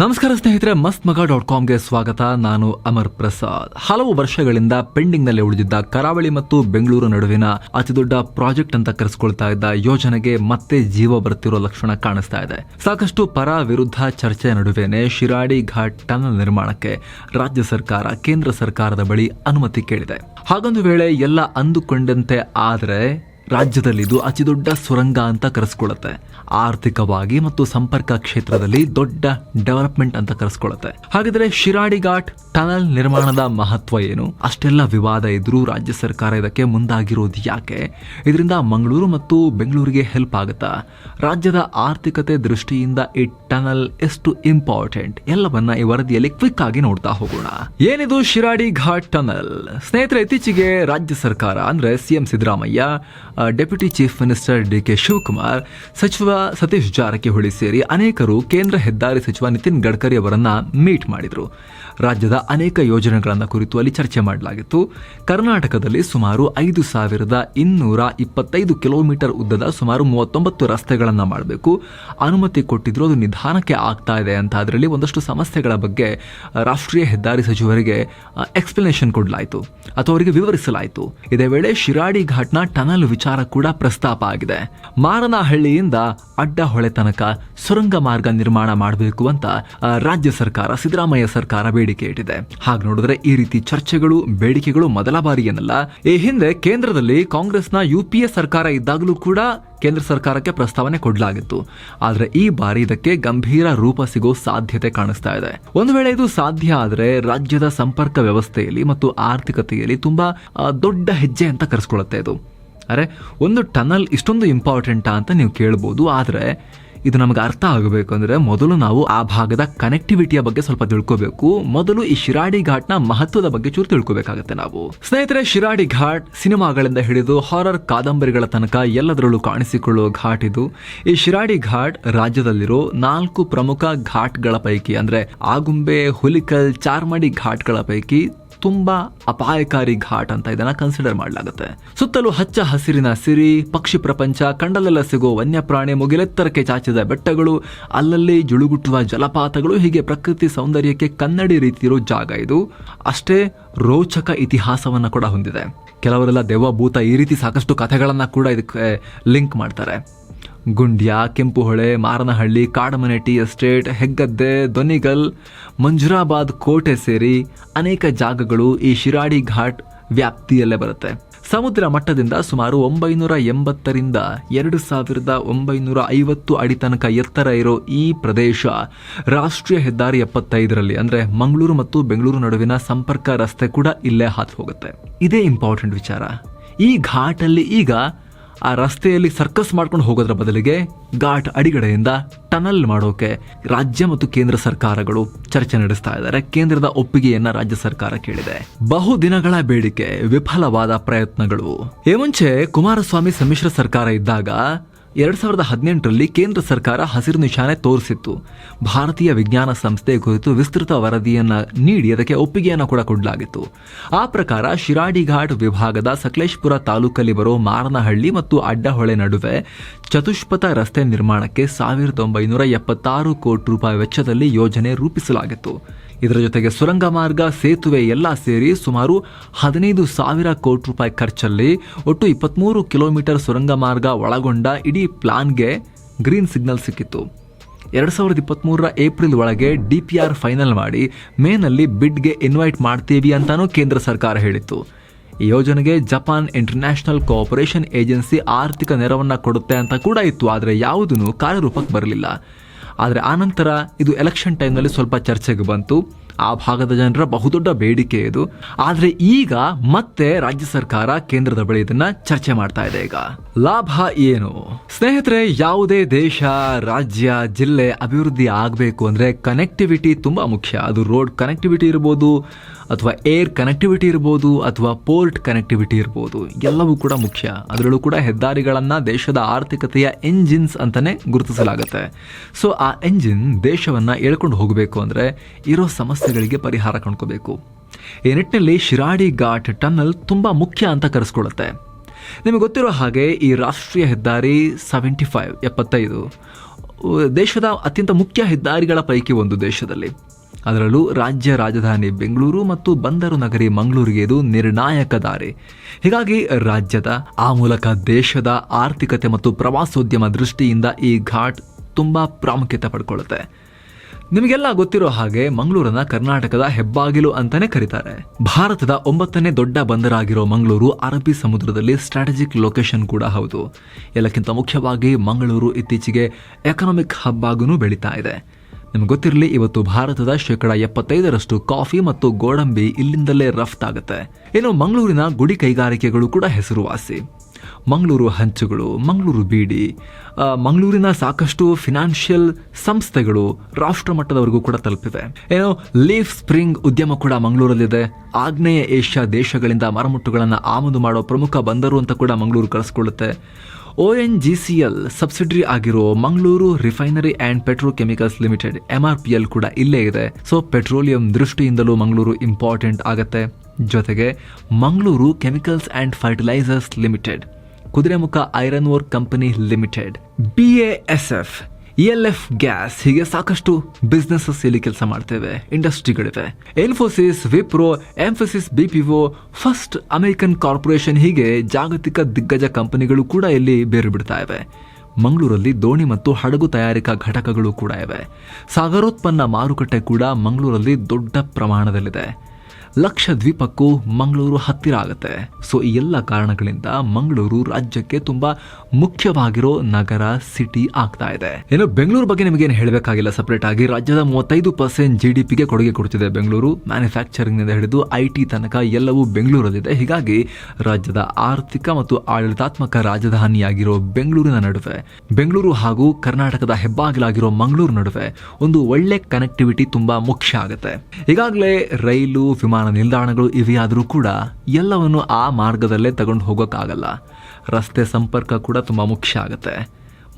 ನಮಸ್ಕಾರ ಸ್ನೇಹಿತರೆ ಮಸ್ತ್ ಮಗ ಡಾಟ್ ಕಾಮ್ಗೆ ಸ್ವಾಗತ. ನಾನು ಅಮರ್ ಪ್ರಸಾದ್. ಹಲವು ವರ್ಷಗಳಿಂದ ಪೆಂಡಿಂಗ್ನಲ್ಲಿ ಉಳಿದಿದ್ದ ಕರಾವಳಿ ಮತ್ತು ಬೆಂಗಳೂರು ನಡುವಿನ ಅತಿದೊಡ್ಡ ಪ್ರಾಜೆಕ್ಟ್ ಅಂತ ಕರೆಸ್ಕೊಳ್ತಾ ಇದ್ದ ಯೋಜನೆಗೆ ಮತ್ತೆ ಜೀವ ಬರ್ತಿರೋ ಲಕ್ಷಣ ಕಾಣಿಸ್ತಾ ಇದೆ. ಸಾಕಷ್ಟು ಪರ ವಿರುದ್ಧ ಚರ್ಚೆ ನಡುವೆನೆ ಶಿರಾಡಿ ಘಾಟ್ ಟನಲ್ ನಿರ್ಮಾಣಕ್ಕೆ ರಾಜ್ಯ ಸರ್ಕಾರ, ಕೇಂದ್ರ ಸರ್ಕಾರದ ಬಳಿ ಅನುಮತಿ ಕೇಳಿದೆ. ಹಾಗೊಂದು ವೇಳೆ ಎಲ್ಲ ಅಂದುಕೊಂಡಂತೆ ಆದ್ರೆ ರಾಜ್ಯದಲ್ಲಿ ಇದು ಅತಿದೊಡ್ಡ ಸುರಂಗ ಅಂತ ಕರೆಸ್ಕೊಳ್ಳುತ್ತೆ. ಆರ್ಥಿಕವಾಗಿ ಮತ್ತು ಸಂಪರ್ಕ ಕ್ಷೇತ್ರದಲ್ಲಿ ದೊಡ್ಡ ಡೆವಲಪ್ಮೆಂಟ್ ಅಂತ ಕರೆಸ್ಕೊಳ್ಳುತ್ತೆ. ಹಾಗಾದ್ರೆ ಶಿರಾಡಿ ಘಾಟ್ ಟನಲ್ ನಿರ್ಮಾಣದ ಮಹತ್ವ ಏನು? ಅಷ್ಟೆಲ್ಲ ವಿವಾದ ಇದ್ರೂ ರಾಜ್ಯ ಸರ್ಕಾರ ಇದಕ್ಕೆ ಮುಂದಾಗಿರೋದು ಯಾಕೆ? ಇದರಿಂದ ಮಂಗಳೂರು ಮತ್ತು ಬೆಂಗಳೂರಿಗೆ ಹೆಲ್ಪ್ ಆಗುತ್ತಾ? ರಾಜ್ಯದ ಆರ್ಥಿಕತೆ ದೃಷ್ಟಿಯಿಂದ ಈ ಟನಲ್ ಎಷ್ಟು ಇಂಪಾರ್ಟೆಂಟ್ ಎಲ್ಲವನ್ನ ಈ ವರದಿಯಲ್ಲಿ ಕ್ವಿಕ್ ಆಗಿ ನೋಡ್ತಾ ಹೋಗೋಣ. ಏನಿದು ಶಿರಾಡಿ ಘಾಟ್ ಟನಲ್? ಸ್ನೇಹಿತರೆ, ಇತ್ತೀಚೆಗೆ ರಾಜ್ಯ ಸರ್ಕಾರ, ಅಂದ್ರೆ CM Siddaramaiah deputy chief minister D K Shivakumar, ಸಚಿವ ಸತೀಶ್ ಜಾರಕಿಹೊಳಿ ಸೇರಿ ಅನೇಕರು ಕೇಂದ್ರ ಹೆದ್ದಾರಿ ಸಚಿವ ನಿತಿನ್ ಗಡ್ಕರಿ ಅವರನ್ನ ಮೀಟ್ ಮಾಡಿದ್ರು. ರಾಜ್ಯದ ಅನೇಕ ಯೋಜನೆಗಳನ್ನ ಕುರಿತು ಅಲ್ಲಿ ಚರ್ಚೆ ಮಾಡಲಾಗಿತ್ತು. ಕರ್ನಾಟಕದಲ್ಲಿ ಸುಮಾರು ಐದು ಸಾವಿರದ ಇನ್ನೂರ ಇಪ್ಪತ್ತೈದು ಕಿಲೋಮೀಟರ್ ಉದ್ದದ ಸುಮಾರು ಮೂವತ್ತೊಂಬತ್ತು ರಸ್ತೆಗಳನ್ನು ಮಾಡಬೇಕು. ಅನುಮತಿ ಕೊಟ್ಟಿದ್ರು ಅದು ನಿಧಾನಕ್ಕೆ ಆಗ್ತಾ ಇದೆ ಅಂತ. ಅದರಲ್ಲಿ ಒಂದಷ್ಟು ಸಮಸ್ಯೆಗಳ ಬಗ್ಗೆ ರಾಷ್ಟ್ರೀಯ ಹೆದ್ದಾರಿ ಸಚಿವರಿಗೆ ಎಕ್ಸ್ಪ್ಲನೇಷನ್ ಕೊಡಲಾಯಿತು. ಅಥವಾ ಅವರಿಗೆ ವಿವರಿಸಲಾಯಿತು. ಇದೇ ವೇಳೆ ಶಿರಾಡಿ ಘಾಟ್ನ ಟನಲ್ ವಿಚಾರ ಕೂಡ ಪ್ರಸ್ತಾಪ ಆಗಿದೆ. ಮಾರನಹಳ್ಳಿಯಿಂದ ಅಡ್ಡಹೊಳೆ ತನಕ ಸುರಂಗ ಮಾರ್ಗ ನಿರ್ಮಾಣ ಮಾಡಬೇಕು ಅಂತ ರಾಜ್ಯ ಸರ್ಕಾರ, ಸಿದ್ದರಾಮಯ್ಯ ಸರ್ಕಾರ ಬೇಡಿಕೆ ಇಟ್ಟಿದೆ. ಹಾಗೆ ನೋಡಿದ್ರೆ ಈ ರೀತಿ ಚರ್ಚೆಗಳು, ಬೇಡಿಕೆಗಳು ಮೊದಲ ಬಾರಿ ಏನಲ್ಲ ಈ ಹಿಂದೆ ಕೇಂದ್ರದಲ್ಲಿ ಕಾಂಗ್ರೆಸ್ನ ಯುಪಿಎ ಸರ್ಕಾರ ಇದ್ದಾಗಲೂ ಕೂಡ ಕೇಂದ್ರ ಸರ್ಕಾರಕ್ಕೆ ಪ್ರಸ್ತಾವನೆ ಕೊಡಲಾಗಿತ್ತು. ಆದ್ರೆ ಈ ಬಾರಿ ಇದಕ್ಕೆ ಗಂಭೀರ ರೂಪ ಸಿಗೋ ಸಾಧ್ಯತೆ ಕಾಣಿಸ್ತಾ ಇದೆ. ಒಂದು ವೇಳೆ ಇದು ಸಾಧ್ಯ ಆದರೆ ರಾಜ್ಯದ ಸಂಪರ್ಕ ವ್ಯವಸ್ಥೆಯಲ್ಲಿ ಮತ್ತು ಆರ್ಥಿಕತೆಯಲ್ಲಿ ತುಂಬಾ ದೊಡ್ಡ ಹೆಜ್ಜೆ ಅಂತ ಕರೆಸ್ಕೊಳ್ಳುತ್ತೆ ಇದು. ಅರೆ, ಒಂದು ಟನಲ್ ಇಷ್ಟೊಂದು ಇಂಪಾರ್ಟೆಂಟಾ ಅಂತ ನೀವು ಕೇಳ್ಬೋದು. ಆದರೆ ಇದು ನಮಗೆ ಅರ್ಥ ಆಗಬೇಕು ಅಂದ್ರೆ ಮೊದಲು ನಾವು ಆ ಭಾಗದ ಕನೆಕ್ಟಿವಿಟಿಯ ಬಗ್ಗೆ ಸ್ವಲ್ಪ ತಿಳ್ಕೋಬೇಕು. ಮೊದಲು ಈ ಶಿರಾಡಿ ಘಾಟ್ನ ಮಹತ್ವದ ಬಗ್ಗೆ ಚೂರು ತಿಳ್ಕೋಬೇಕಾಗತ್ತೆ ನಾವು. ಸ್ನೇಹಿತರೆ, ಶಿರಾಡಿ ಘಾಟ್ ಸಿನಿಮಾಗಳಿಂದ ಹಿಡಿದು ಹಾರರ್ ಕಾದಂಬರಿಗಳ ತನಕ ಎಲ್ಲದರಲ್ಲೂ ಕಾಣಿಸಿಕೊಳ್ಳುವ ಘಾಟ್ ಇದು. ಈ ಶಿರಾಡಿ ಘಾಟ್ ರಾಜ್ಯದಲ್ಲಿರೋ ನಾಲ್ಕು ಪ್ರಮುಖ ಘಾಟ್ಗಳ ಪೈಕಿ ಅಂದ್ರೆ ಆಗುಂಬೆ, ಹುಲಿಕಲ್, ಚಾರ್ಮಡಿ ಘಾಟ್ಗಳ ಪೈಕಿ ತುಂಬಾ ಅಪಾಯಕಾರಿ ಘಾಟ್ ಅಂತ ಇದನ್ನ ಕನ್ಸಿಡರ್ ಮಾಡಲಾಗುತ್ತೆ. ಸುತ್ತಲೂ ಹಚ್ಚ ಹಸಿರಿನ ಸಿರಿ, ಪಕ್ಷಿ ಪ್ರಪಂಚ, ಕಂಡಲೆಲ್ಲ ಸಿಗೋ ವನ್ಯಪ್ರಾಣಿ, ಮುಗಿಲೆತ್ತರಕ್ಕೆ ಚಾಚಿದ ಬೆಟ್ಟಗಳು, ಅಲ್ಲಲ್ಲಿ ಜುಳುಗುಟ್ಟುವ ಜಲಪಾತಗಳು, ಹೀಗೆ ಪ್ರಕೃತಿ ಸೌಂದರ್ಯಕ್ಕೆ ಕನ್ನಡಿ ರೀತಿ ಇರೋ ಜಾಗ ಇದು. ಅಷ್ಟೇ ರೋಚಕ ಇತಿಹಾಸವನ್ನ ಕೂಡ ಹೊಂದಿದೆ. ಕೆಲವರೆಲ್ಲ ದೆವ್ವ ಭೂತ ಈ ರೀತಿ ಸಾಕಷ್ಟು ಕಥೆಗಳನ್ನ ಕೂಡ ಇದಕ್ಕೆ ಲಿಂಕ್ ಮಾಡ್ತಾರೆ. ಗುಂಡ್ಯ, ಕೆಂಪುಹೊಳೆ, ಮಾರನಹಳ್ಳಿ ಕಾಡಮನೆ ಟಿ ಎಸ್ಟೇಟ್, ಹೆಗ್ಗದ್ದೆ, ದೊನಿಗಲ್, ಮಂಜುರಾಬಾದ್ ಕೋಟೆ ಸೇರಿ ಅನೇಕ ಜಾಗಗಳು ಈ ಶಿರಾಡಿ ಘಾಟ್ ವ್ಯಾಪ್ತಿಯಲ್ಲೇ ಬರುತ್ತೆ. ಸಮುದ್ರ ಮಟ್ಟದಿಂದ ಸುಮಾರು ಒಂಬೈನೂರ ಎಂಬತ್ತರಿಂದ ಎರಡು ಸಾವಿರದ ಒಂಬೈನೂರ ಐವತ್ತು ಅಡಿ ತನಕ ಎತ್ತರ ಇರೋ ಈ ಪ್ರದೇಶ ರಾಷ್ಟ್ರೀಯ ಹೆದ್ದಾರಿ ಎಪ್ಪತ್ತೈದರಲ್ಲಿ ಅಂದರೆ ಮಂಗಳೂರು ಮತ್ತು ಬೆಂಗಳೂರು ನಡುವಿನ ಸಂಪರ್ಕ ರಸ್ತೆ ಕೂಡ ಇಲ್ಲೇ ಹಾದು ಹೋಗುತ್ತೆ. ಇದೇ ಇಂಪಾರ್ಟೆಂಟ್ ವಿಚಾರ. ಈ ಘಾಟಲ್ಲಿ ಈಗ ಆ ರಸ್ತೆಯಲ್ಲಿ ಸರ್ಕಸ್ ಮಾಡ್ಕೊಂಡು ಹೋಗೋದ್ರ ಬದಲಿಗೆ ಘಾಟ್ ಅಡಿಗಡೆಯಿಂದ ಟನಲ್ ಮಾಡೋಕೆ ರಾಜ್ಯ ಮತ್ತು ಕೇಂದ್ರ ಸರ್ಕಾರಗಳು ಚರ್ಚೆ ನಡೆಸ್ತಾ ಇದ್ದಾರೆ. ಕೇಂದ್ರದ ಒಪ್ಪಿಗೆಯನ್ನ ರಾಜ್ಯ ಸರ್ಕಾರ ಕೇಳಿದೆ. ಬಹುದಿನಗಳ ಬೇಡಿಕೆ, ವಿಫಲವಾದ ಪ್ರಯತ್ನಗಳು. ಈ ಮುಂಚೆ ಕುಮಾರಸ್ವಾಮಿ ಸಮ್ಮಿಶ್ರ ಸರ್ಕಾರ ಇದ್ದಾಗ ಎರಡ್ ಸಾವಿರದ ಹದಿನೆಂಟರಲ್ಲಿ ಕೇಂದ್ರ ಸರ್ಕಾರ ಹಸಿರು ನಿಶಾನೆ ತೋರಿಸಿತ್ತು. ಭಾರತೀಯ ವಿಜ್ಞಾನ ಸಂಸ್ಥೆ ಕುರಿತು ವಿಸ್ತೃತ ವರದಿಯನ್ನು ನೀಡಿ ಅದಕ್ಕೆ ಒಪ್ಪಿಗೆಯನ್ನು ಕೂಡ ಕೊಡಲಾಗಿತ್ತು. ಆ ಪ್ರಕಾರ ಶಿರಾಡಿಘಾಟ್ ವಿಭಾಗದ ಸಕಲೇಶ್ಪುರ ತಾಲೂಕಲ್ಲಿ ಬರೋ ಮಾರನಹಳ್ಳಿ ಮತ್ತು ಅಡ್ಡಹೊಳೆ ನಡುವೆ ಚತುಷ್ಪಥ ರಸ್ತೆ ನಿರ್ಮಾಣಕ್ಕೆ ಸಾವಿರದ ಒಂಬೈನೂರ ಎಪ್ಪತ್ತಾರು ಕೋಟಿ ರೂಪಾಯಿ ವೆಚ್ಚದಲ್ಲಿ ಯೋಜನೆ ರೂಪಿಸಲಾಗಿತ್ತು. ಇದರ ಜೊತೆಗೆ ಸುರಂಗ ಮಾರ್ಗ, ಸೇತುವೆ ಎಲ್ಲ ಸೇರಿ ಸುಮಾರು ಹದಿನೈದು ಸಾವಿರ ಕೋಟಿ ರೂಪಾಯಿ ಖರ್ಚಲ್ಲಿ ಒಟ್ಟು ಇಪ್ಪತ್ಮೂರು ಕಿಲೋಮೀಟರ್ ಸುರಂಗ ಮಾರ್ಗ ಒಳಗೊಂಡ ಇಡೀ ಪ್ಲಾನ್ಗೆ ಗ್ರೀನ್ ಸಿಗ್ನಲ್ ಸಿಕ್ಕಿತ್ತು. ಎರಡು ಸಾವಿರದ ಇಪ್ಪತ್ತ್ಮೂರರ ಏಪ್ರಿಲ್ ಒಳಗೆ ಡಿ ಪಿ ಆರ್ ಫೈನಲ್ ಮಾಡಿ ಮೇನಲ್ಲಿ ಬಿಡ್ಗೆ ಇನ್ವೈಟ್ ಮಾಡ್ತೀವಿ ಅಂತಾನೂ ಕೇಂದ್ರ ಸರ್ಕಾರ ಹೇಳಿತ್ತು. ಈ ಯೋಜನೆಗೆ ಜಪಾನ್ ಇಂಟರ್ನ್ಯಾಷನಲ್ ಕೋಆಪರೇಷನ್ ಏಜೆನ್ಸಿ ಆರ್ಥಿಕ ನೆರವನ್ನು ಕೊಡುತ್ತೆ ಅಂತ ಕೂಡ ಇತ್ತು, ಆದರೆ ಯಾವುದೂ ಕಾರ್ಯರೂಪಕ್ಕೆ ಬರಲಿಲ್ಲ. ಆದರೆ ಆನಂತರ ಇದು ಎಲೆಕ್ಷನ್ ಟೈಮ್ನಲ್ಲಿ ಸ್ವಲ್ಪ ಚರ್ಚೆಗೆ ಬಂತು. ಆ ಭಾಗದ ಜನರ ಬಹುದೊಡ್ಡ ಬೇಡಿಕೆ ಇದು. ಆದರೆ ಈಗ ಮತ್ತೆ ರಾಜ್ಯ ಸರ್ಕಾರ ಕೇಂದ್ರದ ಬಳಿ ಇದನ್ನ ಚರ್ಚೆ ಮಾಡ್ತಾ ಇದೆ ಈಗ. ಲಾಭ ಏನು? ಸ್ನೇಹಿತರೆ, ಯಾವುದೇ ದೇಶ, ರಾಜ್ಯ, ಜಿಲ್ಲೆ ಅಭಿವೃದ್ಧಿ ಆಗಬೇಕು ಅಂದರೆ ಕನೆಕ್ಟಿವಿಟಿ ತುಂಬ ಮುಖ್ಯ. ಅದು ರೋಡ್ ಕನೆಕ್ಟಿವಿಟಿ ಇರ್ಬೋದು ಅಥವಾ ಏರ್ ಕನೆಕ್ಟಿವಿಟಿ ಇರ್ಬೋದು ಅಥವಾ ಪೋರ್ಟ್ ಕನೆಕ್ಟಿವಿಟಿ ಇರ್ಬೋದು, ಎಲ್ಲವೂ ಕೂಡ ಮುಖ್ಯ. ಅದರಲ್ಲೂ ಕೂಡ ಹೆದ್ದಾರಿಗಳನ್ನು ದೇಶದ ಆರ್ಥಿಕತೆಯ ಎಂಜಿನ್ಸ್ ಅಂತಲೇ ಗುರುತಿಸಲಾಗುತ್ತೆ. ಸೊ ಆ ಎಂಜಿನ್ ದೇಶವನ್ನು ಎಳ್ಕೊಂಡು ಹೋಗಬೇಕು ಅಂದರೆ ಇರೋ ಸಮಸ್ಯೆಗಳಿಗೆ ಪರಿಹಾರ ಕಂಡ್ಕೋಬೇಕು. ಈ ನಿಟ್ಟಿನಲ್ಲಿ ಶಿರಾಡಿ ಘಾಟ್ ಟನಲ್ ತುಂಬ ಮುಖ್ಯ ಅಂತ ಕರೆಸ್ಕೊಳ್ಳುತ್ತೆ ನಿಮಗೆ ಗೊತ್ತಿರೋ ಹಾಗೆ ಈ ರಾಷ್ಟ್ರೀಯ ಹೆದ್ದಾರಿ ಸೆವೆಂಟಿ ಫೈವ್ ಎಪ್ಪತ್ತೈದು, ದೇಶದ ಅತ್ಯಂತ ಮುಖ್ಯ ಹೆದ್ದಾರಿಗಳ ಪೈಕಿ ಒಂದು ದೇಶದಲ್ಲಿ. ಅದರಲ್ಲೂ ರಾಜ್ಯ ರಾಜಧಾನಿ ಬೆಂಗಳೂರು ಮತ್ತು ಬಂದರು ನಗರಿ ಮಂಗಳೂರಿಗೆ ಇದು ನಿರ್ಣಾಯಕ ದಾರಿ. ಹೀಗಾಗಿ ರಾಜ್ಯದ, ಆ ಮೂಲಕ ದೇಶದ ಆರ್ಥಿಕತೆ ಮತ್ತು ಪ್ರವಾಸೋದ್ಯಮ ದೃಷ್ಟಿಯಿಂದ ಈ ಘಾಟ್ ತುಂಬ ಪ್ರಾಮುಖ್ಯತೆ ಪಡ್ಕೊಳ್ಳುತ್ತೆ. ನಿಮಗೆಲ್ಲ ಗೊತ್ತಿರೋ ಹಾಗೆ ಮಂಗಳೂರನ್ನ ಕರ್ನಾಟಕದ ಹೆಬ್ಬಾಗಿಲು ಅಂತಾನೆ ಕರೀತಾರೆ. ಭಾರತದ ಒಂಬತ್ತನೇ ದೊಡ್ಡ ಬಂದರಾಗಿರೋ ಮಂಗಳೂರು ಅರಬ್ಬಿ ಸಮುದ್ರದಲ್ಲಿ ಸ್ಟ್ರಾಟಜಿಕ್ ಲೊಕೇಶನ್ ಕೂಡ ಹೌದು. ಎಲ್ಲಕ್ಕಿಂತ ಮುಖ್ಯವಾಗಿ ಮಂಗಳೂರು ಇತ್ತೀಚೆಗೆ ಎಕನಾಮಿಕ್ ಹಬ್ ಆಗೂ ಬೆಳೀತಾ ಇದೆ. ನಿಮ್ಗೆ ಗೊತ್ತಿರಲಿ, ಇವತ್ತು ಭಾರತದ ಶೇಕಡ ಎಪ್ಪತ್ತೈದರಷ್ಟು ಕಾಫಿ ಮತ್ತು ಗೋಡಂಬಿ ಇಲ್ಲಿಂದಲೇ ರಫ್ತಾಗುತ್ತೆ ಇನ್ನು ಮಂಗಳೂರಿನ ಗುಡಿ ಕೈಗಾರಿಕೆಗಳು ಕೂಡ ಹೆಸರುವಾಸಿ. ಮಂಗಳೂರು ಹಂಚುಗಳು, ಮಂಗಳೂರು ಬೀಡಿ ಮಂಗಳೂರಿನ ಸಾಕಷ್ಟು ಫಿನಾನ್ಷಿಯಲ್ ಸಂಸ್ಥೆಗಳು ರಾಷ್ಟ್ರ ಮಟ್ಟದವರೆಗೂ ಕೂಡ ತಲುಪಿವೆ. ಏನೋ ಲೀಫ್ ಸ್ಪ್ರಿಂಗ್ ಉದ್ಯಮ ಕೂಡ ಮಂಗಳೂರಲ್ಲಿದೆ. ಆಗ್ನೇಯ ಏಷ್ಯಾ ದೇಶಗಳಿಂದ ಮರಮುಟ್ಟುಗಳನ್ನು ಆಮದು ಮಾಡೋ ಪ್ರಮುಖ ಬಂದರು ಅಂತ ಕೂಡ Mangaluru ಕಳಿಸ್ಕೊಳ್ಳುತ್ತೆ. O N G C L subsidiary ಆಗಿರೋ Mangaluru refinery and petrochemicals limited M R P L ಕೂಡ ಇಲ್ಲೇ ಇದೆ. ಸೊ ಪೆಟ್ರೋಲಿಯಂ ದೃಷ್ಟಿಯಿಂದಲೂ ಮಂಗಳೂರು ಇಂಪಾರ್ಟೆಂಟ್ ಆಗುತ್ತೆ. ಜೊತೆಗೆ Mangaluru chemicals and fertilisers limited Kudremukh iron work company limited B S F L F gas ಹೀಗೆ ಸಾಕಷ್ಟು businesses ಇಲ್ಲಿ ಕೆಲಸ ಮಾಡ್ತೇವೆ ಇಂಡಸ್ಟ್ರಿಗಳಿವೆ Infosys Wipro P O first American corporation ಹೀಗೆ ಜಾಗತಿಕ ದಿಗ್ಗಜ ಕಂಪನಿಗಳು ಕೂಡ ಇಲ್ಲಿ ಬೇರು ಬಿಡ್ತಾ ಇವೆ. ಮಂಗಳೂರಲ್ಲಿ ದೋಣಿ ಮತ್ತು ಹಡಗು ತಯಾರಿಕಾ ಘಟಕಗಳು ಕೂಡ ಇವೆ. ಸಾಗರೋತ್ಪನ್ನ ಮಾರುಕಟ್ಟೆ ಕೂಡ ಮಂಗಳೂರಲ್ಲಿ ದೊಡ್ಡ ಪ್ರಮಾಣದಲ್ಲಿದೆ. ಲಕ್ಷದ್ವೀಪಕ್ಕೂ ಮಂಗಳೂರು ಹತ್ತಿರ ಆಗುತ್ತೆ. ಸೊ ಈ ಎಲ್ಲ ಕಾರಣಗಳಿಂದ ಮಂಗಳೂರು ರಾಜ್ಯಕ್ಕೆ ತುಂಬಾ ಮುಖ್ಯವಾಗಿರೋ ನಗರ ಸಿಟಿ ಆಗ್ತಾ ಇದೆ. ಏನು ಬೆಂಗಳೂರು ಬಗ್ಗೆ ನಿಮಗೇನು ಹೇಳಬೇಕಾಗಿಲ್ಲ ಸಪರೇಟ್ ಆಗಿ. ರಾಜ್ಯದ ಮೂವತ್ತೈದು ಪರ್ಸೆಂಟ್ ಜಿ ಡಿ ಪಿಗೆ ಕೊಡುಗೆ ಕೊಡ್ತಿದೆ ಬೆಂಗಳೂರು. ಮ್ಯಾನುಫ್ಯಾಕ್ಚರಿಂಗ್ನಿಂದ ಹಿಡಿದು ಐ ಟಿ ತನಕ ಎಲ್ಲವೂ ಬೆಂಗಳೂರಲ್ಲಿದೆ. ಹೀಗಾಗಿ ರಾಜ್ಯದ ಆರ್ಥಿಕ ಮತ್ತು ಆಡಳಿತಾತ್ಮಕ ರಾಜಧಾನಿಯಾಗಿರೋ ಬೆಂಗಳೂರಿನ ನಡುವೆ, ಬೆಂಗಳೂರು ಹಾಗೂ ಕರ್ನಾಟಕದ ಹೆಬ್ಬಾಗಿಲಾಗಿರೋ ಮಂಗಳೂರು ನಡುವೆ ಒಂದು ಒಳ್ಳೆ ಕನೆಕ್ಟಿವಿಟಿ ತುಂಬಾ ಮುಖ್ಯ ಆಗುತ್ತೆ. ಈಗಾಗಲೇ ರೈಲು, ವಿಮಾನ ನಿಲ್ದಾಣಗಳು ಇವೆಯಾದರೂ ಕೂಡ ಎಲ್ಲವನ್ನು ಆ ಮಾರ್ಗದಲ್ಲೇ ತಗೊಂಡು ಹೋಗೋಕ್ಕಾಗಲ್ಲ. ರಸ್ತೆ ಸಂಪರ್ಕ ಕೂಡ ತುಂಬಾ ಮುಖ್ಯ ಆಗುತ್ತೆ.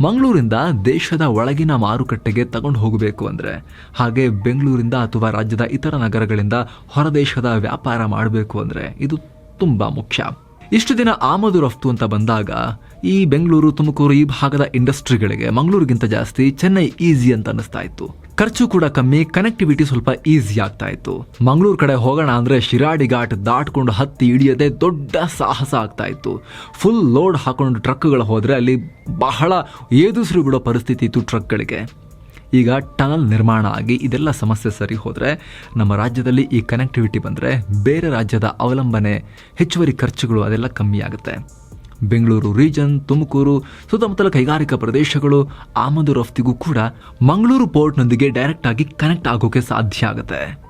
ಮಂಗಳೂರಿಂದ ದೇಶದ ಒಳಗಿನ ಮಾರುಕಟ್ಟೆಗೆ ತಗೊಂಡು ಹೋಗಬೇಕು ಅಂದರೆ, ಹಾಗೆ ಬೆಂಗಳೂರಿಂದ ಅಥವಾ ರಾಜ್ಯದ ಇತರ ನಗರಗಳಿಂದ ಹೊರದೇಶದ ವ್ಯಾಪಾರ ಮಾಡಬೇಕು ಅಂದರೆ ಇದು ತುಂಬ ಮುಖ್ಯ. ಇಷ್ಟು ದಿನ ಆಮದು ರಫ್ತು ಅಂತ ಬಂದಾಗ, ಈ ಬೆಂಗಳೂರು ತುಮಕೂರು ಈ ಭಾಗದ ಇಂಡಸ್ಟ್ರಿಗಳಿಗೆ ಮಂಗಳೂರಿಗಿಂತ ಜಾಸ್ತಿ ಚೆನ್ನೈ ಈಸಿ ಅಂತ ಅನ್ನಿಸ್ತಾ ಇತ್ತು. ಖರ್ಚು ಕೂಡ ಕಮ್ಮಿ ಕನೆಕ್ಟಿವಿಟಿ ಸ್ವಲ್ಪ ಈಸಿ ಆಗ್ತಾ ಇತ್ತು. ಮಂಗಳೂರು ಕಡೆ ಹೋಗೋಣ ಅಂದ್ರೆ ಶಿರಾಡಿ ಘಾಟ್ ದಾಟ್ಕೊಂಡು ಹತ್ತಿ ಹಿಡಿಯದೆ ದೊಡ್ಡ ಸಾಹಸ ಆಗ್ತಾ ಇತ್ತು. ಫುಲ್ ಲೋಡ್ ಹಾಕೊಂಡು ಟ್ರಕ್ಗಳು ಹೋದ್ರೆ ಅಲ್ಲಿ ಬಹಳ ಏದುಸಿರು ಬಿಡೋ ಪರಿಸ್ಥಿತಿ ಇತ್ತು ಟ್ರಕ್ಗಳಿಗೆ ಈಗ ಟನಲ್ ನಿರ್ಮಾಣ ಆಗಿ ಇದೆಲ್ಲ ಸಮಸ್ಯೆ ಸರಿ ಹೋದರೆ ನಮ್ಮ ರಾಜ್ಯದಲ್ಲಿ ಈ ಕನೆಕ್ಟಿವಿಟಿ ಬಂದರೆ ಬೇರೆ ರಾಜ್ಯದ ಅವಲಂಬನೆ, ಹೆಚ್ಚುವರಿ ಖರ್ಚುಗಳು ಅದೆಲ್ಲ ಕಮ್ಮಿ ಆಗುತ್ತೆ. ಬೆಂಗಳೂರು ರೀಜನ್, ತುಮಕೂರು, ಸುತ್ತಮುತ್ತಲ ಕೈಗಾರಿಕಾ ಪ್ರದೇಶಗಳು, ಆಮದು ರಫ್ತಿಗೂ ಕೂಡ ಮಂಗಳೂರು ಪೋರ್ಟ್ನೊಂದಿಗೆ ಡೈರೆಕ್ಟ್ ಆಗಿ ಕನೆಕ್ಟ್ ಆಗೋಕೆ ಸಾಧ್ಯ ಆಗುತ್ತೆ.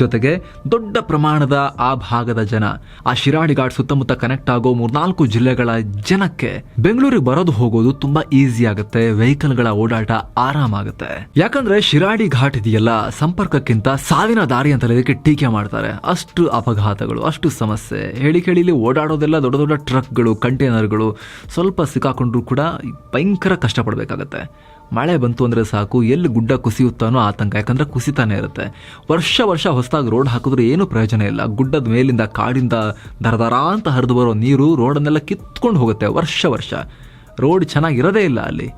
ಜೊತೆಗೆ ದೊಡ್ಡ ಪ್ರಮಾಣದ ಆ ಭಾಗದ ಜನ, ಆ ಶಿರಾಡಿ ಘಾಟ್ ಸುತ್ತಮುತ್ತ ಕನೆಕ್ಟ್ ಆಗೋ ಮೂರ್ನಾಲ್ಕು ಜಿಲ್ಲೆಗಳ ಜನಕ್ಕೆ ಬೆಂಗಳೂರಿಗೆ ಬರೋದು ಹೋಗೋದು ತುಂಬಾ ಈಸಿ ಆಗುತ್ತೆ ವೆಹಿಕಲ್ಗಳ ಓಡಾಟ ಆರಾಮಾಗುತ್ತೆ ಯಾಕಂದ್ರೆ ಶಿರಾಡಿ ಘಾಟ್ ಇದೆಯಲ್ಲ, ಸಂಪರ್ಕಕ್ಕಿಂತ ಸಾವಿನ ದಾರಿ ಅಂತ ಇದಕ್ಕೆ ಟೀಕೆ ಮಾಡ್ತಾರೆ. ಅಷ್ಟು ಅಪಘಾತಗಳು, ಅಷ್ಟು ಸಮಸ್ಯೆ. ಹೇಳಿ ಕೇಳಿಲಿ ಓಡಾಡೋದೆಲ್ಲ ದೊಡ್ಡ ದೊಡ್ಡ ಟ್ರಕ್ಗಳು ಕಂಟೈನರ್ಗಳು ಸ್ವಲ್ಪ ಸಿಕ್ಕಾಕೊಂಡ್ರು ಕೂಡ ಭಯಂಕರ ಕಷ್ಟಪಡಬೇಕಾಗತ್ತೆ. ಮಳೆ ಬಂತು ಅಂದರೆ ಸಾಕು, ಎಲ್ಲಿ ಗುಡ್ಡ ಕುಸಿಯುತ್ತಾನೋ ಆತಂಕ. ಯಾಕಂದ್ರೆ ಕುಸಿತಾನೆ ಇರುತ್ತೆ. ವರ್ಷ ವರ್ಷ ಹೊಸದಾಗಿ ರೋಡ್ ಹಾಕಿದ್ರೆ ಏನೂ ಪ್ರಯೋಜನ ಇಲ್ಲ. ಗುಡ್ಡದ ಮೇಲಿಂದ ಕಾಡಿಂದ ದರದರ ಅಂತ ಹರಿದು ಬರೋ ನೀರು ರೋಡನ್ನೆಲ್ಲ ಕಿತ್ಕೊಂಡು ಹೋಗುತ್ತೆ ವರ್ಷ ವರ್ಷ. ರೋಡ್ ಚೆನ್ನಾಗಿರೋದೇ ಇಲ್ಲ ಅಲ್ಲಿ.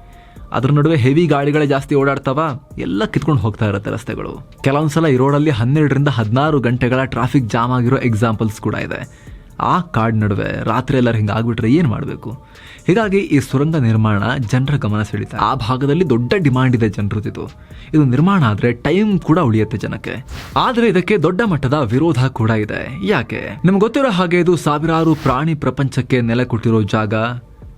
ಅದ್ರ ನಡುವೆ ಹೆವಿ ಗಾಡಿಗಳೇ ಜಾಸ್ತಿ ಓಡಾಡ್ತಾವ. ಎಲ್ಲ ಕಿತ್ಕೊಂಡು ಹೋಗ್ತಾ ಇರುತ್ತೆ ರಸ್ತೆಗಳು. ಕೆಲವೊಂದ್ಸಲ ಈ ರೋಡಲ್ಲಿ ಹನ್ನೆರಡರಿಂದ ಹದಿನಾರು ಗಂಟೆಗಳ ಟ್ರಾಫಿಕ್ ಜಾಮ್ ಆಗಿರೋ ಎಕ್ಸಾಂಪಲ್ಸ್ ಕೂಡ ಇದೆ. ಆ ಕಾಡ್ ನಡುವೆ ರಾತ್ರಿ ಎಲ್ಲರೂ ಹಿಂಗೆ ಆಗ್ಬಿಟ್ರೆ ಏನು ಮಾಡಬೇಕು? ಹೀಗಾಗಿ ಈ ಸುರಂಗ ನಿರ್ಮಾಣ ಜನರ ಗಮನ ಸೆಳೀತಾ ಆ ಭಾಗದಲ್ಲಿ ದೊಡ್ಡ ಡಿಮಾಂಡ್ ಇದೆ ಜನರದಿದು ಇದು ನಿರ್ಮಾಣ ಆದರೆ ಟೈಮ್ ಕೂಡ ಉಳಿಯುತ್ತೆ ಜನಕ್ಕೆ. ಆದರೆ ಇದಕ್ಕೆ ದೊಡ್ಡ ಮಟ್ಟದ ವಿರೋಧ ಕೂಡ ಇದೆ. ಯಾಕೆ? ನಿಮ್ಗೆ ಗೊತ್ತಿರೋ ಹಾಗೆ ಇದು ಸಾವಿರಾರು ಪ್ರಾಣಿ ಪ್ರಪಂಚಕ್ಕೆ ನೆಲೆ ಕೊಟ್ಟಿರೋ ಜಾಗ.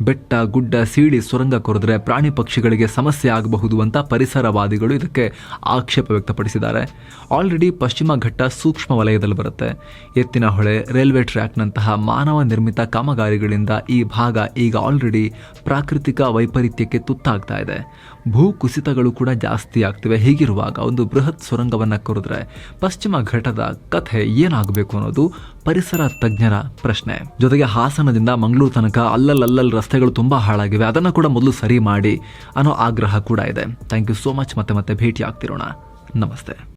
ಬೆಟ್ಟ, ಗುಡ್ಡ, ಸೀಳಿ, ಸುರಂಗ ಕೊರೆದ್ರೆ ಪ್ರಾಣಿ ಪಕ್ಷಿಗಳಿಗೆ ಸಮಸ್ಯೆ ಆಗಬಹುದು ಅಂತ ಪರಿಸರವಾದಿಗಳು ಇದಕ್ಕೆ ಆಕ್ಷೇಪ ವ್ಯಕ್ತಪಡಿಸಿದ್ದಾರೆ. ಆಲ್ರೆಡಿ ಪಶ್ಚಿಮ ಘಟ್ಟ ಸೂಕ್ಷ್ಮ ವಲಯದಲ್ಲಿ ಬರುತ್ತೆ. ಎತ್ತಿನ ಹೊಳೆ, ರೈಲ್ವೆ ಟ್ರ್ಯಾಕ್ನಂತಹ ಮಾನವ ನಿರ್ಮಿತ ಕಾಮಗಾರಿಗಳಿಂದ ಈ ಭಾಗ ಈಗ ಆಲ್ರೆಡಿ ಪ್ರಾಕೃತಿಕ ವೈಪರೀತ್ಯಕ್ಕೆ ತುತ್ತಾಗ್ತಾ ಇದೆ. ಭೂ ಕುಸಿತಗಳು ಕೂಡ ಜಾಸ್ತಿ ಆಗ್ತಿವೆ. ಹೀಗಿರುವಾಗ ಒಂದು ಬೃಹತ್ ಸುರಂಗವನ್ನು ಕೊರೆದ್ರೆ ಪಶ್ಚಿಮ ಘಟ್ಟದ ಕಥೆ ಏನಾಗಬೇಕು ಅನ್ನೋದು ಪರಿಸರ ತಜ್ಞರ ಪ್ರಶ್ನೆ. ಜೊತೆಗೆ ಹಾಸನದಿಂದ ಮಂಗಳೂರು ತನಕ ಅಲ್ಲಲ್ಲಲ್ಲಿ ರಸ್ತೆಗಳು ತುಂಬ ಹಾಳಾಗಿವೆ. ಅದನ್ನು ಕೂಡ ಮೊದಲು ಸರಿ ಮಾಡಿ ಅನ್ನೋ ಆಗ್ರಹ ಕೂಡ ಇದೆ. ಥ್ಯಾಂಕ್ ಯು ಸೋ ಮಚ್ ಮತ್ತೆ ಮತ್ತೆ ಭೇಟಿ ಆಗ್ತಿರೋಣ ನಮಸ್ತೆ.